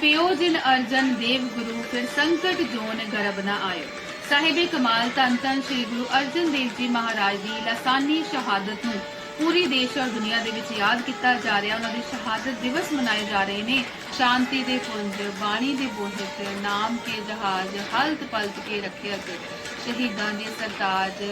ਪਿਓ ਜਿਨ ਅਰਜਨ ਦੇਵ ਗੁਰੂ, ਫਿਰ ਸੰਕਟ ਜੋਨ ਗਰਭ ਨਾ ਆਇਓ। ਸਾਹਿਬੇ ਕਮਾਲ, ਧੰਨ ਧੰਨ ਸ੍ਰੀ ਗੁਰੂ ਅਰਜਨ ਦੇਵ ਜੀ ਮਹਾਰਾਜ ਦੀ ਲਾਸਾਨੀ ਸ਼ਹਾਦਤ ਨੂੰ ਪੂਰੀ ਦੇਸ਼ ਔਰ ਦੁਨੀਆ ਦੇ ਵਿੱਚ ਯਾਦ ਕੀਤਾ ਜਾ ਰਿਹਾ। ਉਹਨਾਂ ਦੇ ਸ਼ਹਾਦਤ ਦਿਵਸ ਮਨਾਏ ਜਾ ਰਹੇ ਨੇ। ਸ਼ਾਂਤੀ ਦੇ ਪੁੰਜ, ਬਾਣੀ ਦੇ ਬੋਹਿਤ ਨਾਮ ਕੇ ਜਹਾਜ਼, ਹਲਤ ਪਲਤ ਕੇ ਰੱਖੇ ਅਗੇ। ਸ਼ਹੀਦਾਂ ਦੇ ਸਰਤਾਜ,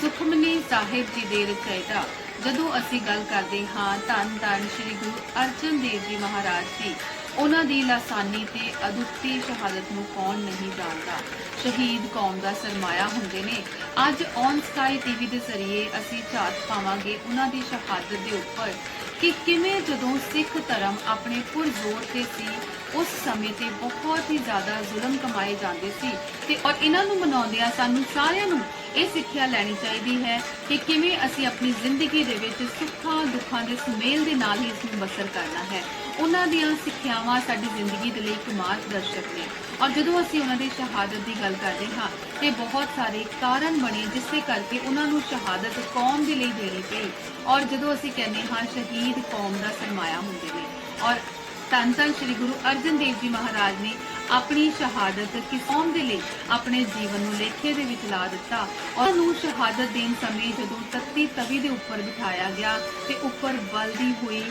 ਸੁਖਮਨੀ ਸਾਹਿਬ ਜੀ ਦੇ ਰਚੈਤਾ ਜਦੋਂ ਅਸੀਂ ਗੱਲ ਕਰਦੇ ਹਾਂ, ਧੰਨ ਧੰਨ ਸ੍ਰੀ ਗੁਰੂ ਅਰਜਨ ਦੇਵ ਜੀ ਮਹਾਰਾਜ ਦੀ ਉਹਨਾਂ ਦੀ ਲਾਸਾਨੀ ਤੇ ਅਦੁੱਤੀ ਸ਼ਹਾਦਤ ਨੂੰ ਕੌਣ ਨਹੀਂ ਜਾਣਦਾ? ਸ਼ਹੀਦ ਕੌਮ ਦਾ ਸਰਮਾਇਆ ਹੁੰਦੇ ਨੇ। ਅੱਜ ਔਨ ਸਕਾਈ ਟੀਵੀ ਦੇ ਜ਼ਰੀਏ ਅਸੀਂ ਝਾਤ ਪਾਵਾਂਗੇ ਉਹਨਾਂ ਦੀ ਸ਼ਹਾਦਤ ਦੇ ਉੱਪਰ ਕਿ ਕਿਵੇਂ ਜਦੋਂ ਸਿੱਖ ਧਰਮ ਆਪਣੇ ਪੁਰਜ਼ੋਰ ਤੇ ਸੀ, ਉਸ ਸਮੇਂ ਤੇ ਬਹੁਤ ਹੀ ਜ਼ਿਆਦਾ ਜ਼ੁਲਮ ਕਮਾਏ ਜਾਂਦੇ ਸੀ ਤੇ ਔਰ ਇਹਨਾਂ ਨੂੰ ਮਨਾਉਂਦਿਆਂ ਸਾਨੂੰ ਸਾਰਿਆਂ ਨੂੰ ਇਹ ਸਿੱਖਿਆ ਲੈਣੀ ਚਾਹੀਦੀ ਹੈ ਕਿ ਕਿਵੇਂ ਅਸੀਂ ਆਪਣੀ ਜ਼ਿੰਦਗੀ ਦੇ ਵਿੱਚ ਸੁੱਖਾਂ ਦੁੱਖਾਂ ਦੇ ਸੁਮੇਲ ਦੇ ਨਾਲ ਹੀ ਇਸ ਨੂੰ ਬਸਰ ਕਰਨਾ ਹੈ। ਉਹਨਾਂ ਦੀਆਂ ਸਿੱਖਿਆਵਾਂ ਸਾਡੀ ਜ਼ਿੰਦਗੀ ਦੇ ਲਈ ਇੱਕ ਮਾਰਗਦਰਸ਼ਕ ਨੇ। ਔਰ ਜਦੋਂ ਅਸੀਂ ਉਹਨਾਂ ਦੀ ਸ਼ਹਾਦਤ ਦੀ ਗੱਲ ਕਰਦੇ ਹਾਂ ਤੇ ਬਹੁਤ ਸਾਰੇ ਕਾਰਨ ਬਣੇ ਜਿਸੇ ਕਰਕੇ ਉਹਨਾਂ ਨੂੰ ਸ਼ਹਾਦਤ ਕੌਮ ਦੇ ਲਈ ਦੇਣੀ ਪਈ। ਔਰ ਜਦੋਂ ਅਸੀਂ ਕਹਿੰਦੇ ਹਾਂ ਸ਼ਹੀਦ ਕੌਮ ਦਾ ਸਰਮਾਇਆ ਹੁੰਦੇ ਨੇ। ਔਰ ਧੰਨ ਧੰਨ ਸ੍ਰੀ ਗੁਰੂ ਅਰਜਨ ਦੇਵ ਜੀ ਮਹਾਰਾਜ ਨੇ ਆਪਣੀ ਸ਼ਹਾਦਤ ਕਿਸ ਦੇ ਲਈ ਆਪਣੇ ਜੀਵਨ ਨੂੰ ਲੇਖੇ ਦੇ ਵਿੱਚ ਲਾ ਦਿੱਤਾ। ਔਰ ਨੂੰ ਸ਼ਹਾਦਤ ਦੇਣ ਸਮੇਂ ਜਦੋਂ ਤੱਤੀ ਤਵੀ ਦੇ ਉੱਪਰ ਬਿਠਾਇਆ ਗਿਆ ਤੇ ਉੱਪਰ ਬਲਦੀ ਹੋਈ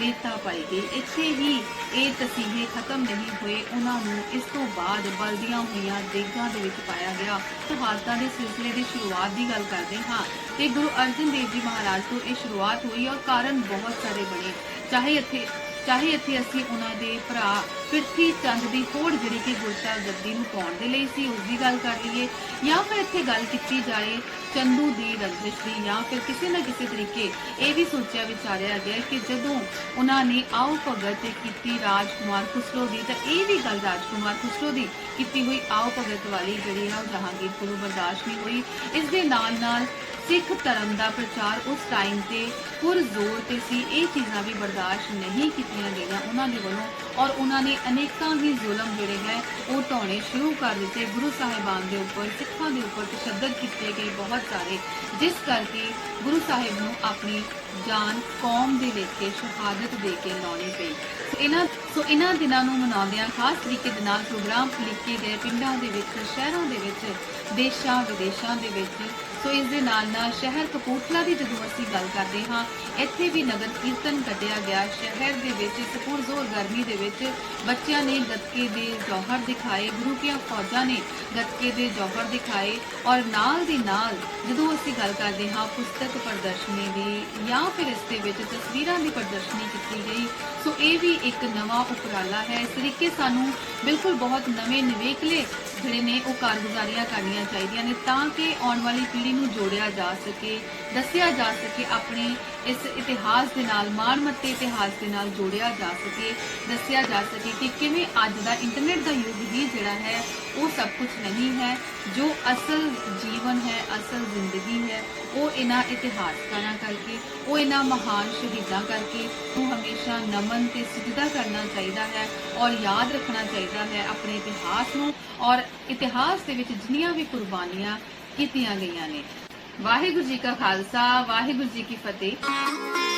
ਰੇਤਾ ਪਾਈ ਗਈ। ਇੱਥੇ ਹੀ ਇਹ ਤਸੀਹੇ ਖਤਮ ਨਹੀਂ ਹੋਏ। ਉਹਨਾਂ ਨੂੰ ਇਸ ਤੋਂ ਬਾਅਦ ਬਲਦੀਆਂ ਹੋਈਆਂ ਦੇਗਾਂ ਦੇ ਵਿੱਚ ਪਾਇਆ ਗਿਆ। ਸ਼ਹਾਦਤਾਂ ਦੇ ਸਿਲਸਿਲੇ ਦੀ ਸ਼ੁਰੂਆਤ ਦੀ ਗੱਲ ਕਰਦੇ ਹਾਂ। ਤੇ ਗੁਰੂ ਅਰਜਨ ਦੇਵ ਜੀ ਮਹਾਰਾਜ ਤੋਂ ਇਹ ਸ਼ੁਰੂਆਤ ਹੋਈ ਔਰ ਕਾਰਨ ਬਹੁਤ ਸਾਰੇ ਬਣੇ। ਚਾਹੇ ਇੱਥੇ ਚਾਹੇ ਇੱਥੇ ਅਸੀਂ ਉਹਨਾਂ ਦੇ ਭਰਾ ਪ੍ਰਿਥੀ ਚੰਦ ਦੀ ਹੋੜ ਜਿਹੜੀ ਕਿ ਗੁਰਤਾ ਗੱਦੀ ਨੂੰ ਪਾਉਣ ਦੇ ਲਈ ਸੀ ਉਸ ਦੀ ਗੱਲ ਕਰ ਲਈਏ, ਜਾਂ ਫਿਰ ਇੱਥੇ ਗੱਲ ਕੀਤੀ ਜਾਏ ਚੰਦੂ ਦੀ ਰੰਜਿਸ਼ ਦੀ, ਜਾਂ ਫਿਰ ਕਿਸੇ ਨਾ ਕਿਸੇ ਤਰੀਕੇ ਇਹ ਵੀ ਸੋਚਿਆ ਵਿਚਾਰਿਆ ਗਿਆ ਕਿ ਜਦੋਂ ਉਹਨਾਂ ਨੇ ਆਓ ਭਗਤ ਤੇ ਕੀਤੀ ਰਾਜਕੁਮਾਰ ਖੁਸਰੋ ਦੀ, ਤਾਂ ਇਹ ਵੀ ਗੱਲ ਰਾਜਕੁਮਾਰ ਖੁਸਰੋ ਦੀ ਕੀਤੀ ਹੋਈ ਆਓ ਭਗਤ ਵਾਲੀ ਜਿਹੜੀ ਹੈ ਉਹ ਜਹਾਂਗੀਰ ਕੋਲੋਂ ਬਰਦਾਸ਼ਤ ਨਹੀਂ ਹੋਈ। ਇਸ ਦੇ ਨਾਲ ਨਾਲ ਸਿੱਖ ਧਰਮ ਦਾ ਪ੍ਰਚਾਰ ਉਸ ਟਾਈਮ ਤੇ ਪੁਰ ਜ਼ੋਰ ਤੇ ਸੀ। ਇਹ ਚੀਜ਼ਾਂ ਵੀ ਬਰਦਾਸ਼ਤ ਨਹੀਂ ਕੀਤੀਆਂ ਗਈਆਂ ਉਹਨਾਂ ਦੇ ਵੱਲੋਂ ਔਰ ਉਹਨਾਂ ਨੇ ਅਨੇਕਾਂ ਹੀ ਜ਼ੁਲਮ ਜਿਹੜੇ ਹੈ, ਉਹ ਢਾਉਣੇ ਸ਼ੁਰੂ ਕਰ ਦਿੱਤੇ। ਗੁਰੂ ਸਾਹਿਬਾਨ ਦੇ ਉੱਪਰ, ਸਿੱਖਾਂ ਦੇ ਉੱਪਰ ਤਸ਼ੱਦਦ ਕੀਤੇ ਗਏ ਬਹੁਤ ਸਾਰੇ। ਜਿਸ ਕਰਕੇ ਗੁਰੂ ਸਾਹਿਬ ਨੂੰ ਆਪਣੀ ਜਾਨ ਕੌਮ ਦੇ ਲੇਖੇ ਸ਼ਹਾਦਤ ਦੇ ਕੇ ਲਾਉਣੀ ਪਈ। ਇਹਨਾਂ ਸੋ ਇਹਨਾਂ ਦਿਨਾਂ ਨੂੰ ਮਨਾਉਂਦਿਆਂ ਖਾਸ ਤਰੀਕੇ ਦੇ ਨਾਲ ਪ੍ਰੋਗਰਾਮ ਲਿਖੇ ਗਏ ਪਿੰਡਾਂ ਦੇ ਵਿੱਚ, ਸ਼ਹਿਰਾਂ ਦੇ ਵਿੱਚ, ਦੇਸ਼ਾਂ, ਵਿਦੇਸ਼ਾਂ ਦੇ ਵਿੱਚ। ਸੋ ਇਸ ਦੇ ਨਾਲ ਨਾਲ ਸ਼ਹਿਰ ਕਪੂਰਥਲਾ ਦੀ ਜਦੋਂ ਅਸੀਂ ਗੱਲ ਕਰਦੇ ਹਾਂ, ਇੱਥੇ ਵੀ ਨਗਰ ਕੀਰਤਨ ਕੱਢਿਆ ਗਿਆ। ਸ਼ਹਿਰ ਦੇ ਵਿੱਚ ਇਸ ਪੁਰਜ਼ੋਰ ਗਰਮੀ ਦੇ ਵਿੱਚ ਬੱਚਿਆਂ ਨੇ ਗੱਤਕੇ ਦੇ ਜੌਹਰ ਦਿਖਾਏ, ਗੁਰੂ ਕੀਆਂ ਫੌਜਾਂ ਨੇ ਗੱਤਕੇ ਦੇ ਜੌਹਰ ਦਿਖਾਏ ਔਰ ਨਾਲ ਦੀ ਨਾਲ ਜਦੋਂ ਅਸੀਂ ਗੱਲ ਕਰਦੇ ਹਾਂ ਪੁਸਤਕ ਪ੍ਰਦਰਸ਼ਨੀ ਦੀ ਜਾਂ ਫਿਰ ਇਸ ਦੇ ਵਿੱਚ ਤਸਵੀਰਾਂ ਦੀ ਪ੍ਰਦਰਸ਼ਨੀ ਕੀਤੀ ਗਈ। ਸੋ ਇਹ ਵੀ ਇੱਕ ਨਵਾਂ ਉਪਰਾਲਾ ਹੈ। ਇਸ ਤਰੀਕੇ ਸਾਨੂੰ ਬਿਲਕੁਲ ਬਹੁਤ ਨਵੇਂ ਨਿਵੇਕਲੇ ਜਿਹੜੇ ਨੇ ਉਹ ਕਾਰਗੁਜ਼ਾਰੀਆਂ ਕਰਨੀਆਂ ਚਾਹੀਦੀਆਂ ਨੇ ਤਾਂ ਕਿ ਆਉਣ ਵਾਲੀ ਪੀੜ੍ਹੀ ਨੂੰ ਜੋੜਿਆ ਜਾ ਸਕੇ, ਦੱਸਿਆ ਜਾ ਸਕੇ, ਆਪਣੇ ਇਸ ਇਤਿਹਾਸ ਦੇ ਨਾਲ, ਮਾਣਮੱਤੇ ਇਤਿਹਾਸ ਦੇ ਨਾਲ ਜੋੜਿਆ ਜਾ ਸਕੇ, ਦੱਸਿਆ ਜਾ ਸਕੇ ਕਿ ਕਿਵੇਂ ਅੱਜ ਦਾ ਇੰਟਰਨੈਟ ਦਾ ਯੁੱਗ ਵੀ ਜਿਹੜਾ ਹੈ ਉਹ ਸਭ ਕੁਝ ਨਹੀਂ ਹੈ ਜੋ ਅਸਲ ਜੀਵਨ ਹੈ ਅਸਲ ਜ਼ਿੰਦਗੀ ਹੈ ਉਹ ਇਹਨਾਂ ਇਤਿਹਾਸਕਾਰਾਂ ਕਰਕੇ ਉਹ ਇਹਨਾਂ ਮਹਾਨ ਸ਼ਹੀਦਾਂ ਕਰਕੇ ਨੂੰ ਹਮੇਸ਼ਾ ਨਮਨ ਤੇ ਸਜਦਾ ਕਰਨਾ ਚਾਹੀਦਾ ਹੈ ਔਰ ਯਾਦ ਰੱਖਣਾ ਚਾਹੀਦਾ ਹੈ ਆਪਣੇ ਇਤਿਹਾਸ ਨੂੰ ਔਰ ਇਤਿਹਾਸ ਦੇ ਵਿੱਚ ਜਿੰਨੀਆਂ ਵੀ ਕੁਰਬਾਨੀਆਂ ਕੀਤੀਆਂ ਗਈਆਂ ਨੇ ਵਾਹਿਗੁਰੂ ਜੀ ਕਾ ਖਾਲਸਾ ਵਾਹਿਗੁਰੂ ਜੀ ਕੀ ਫਤਿਹ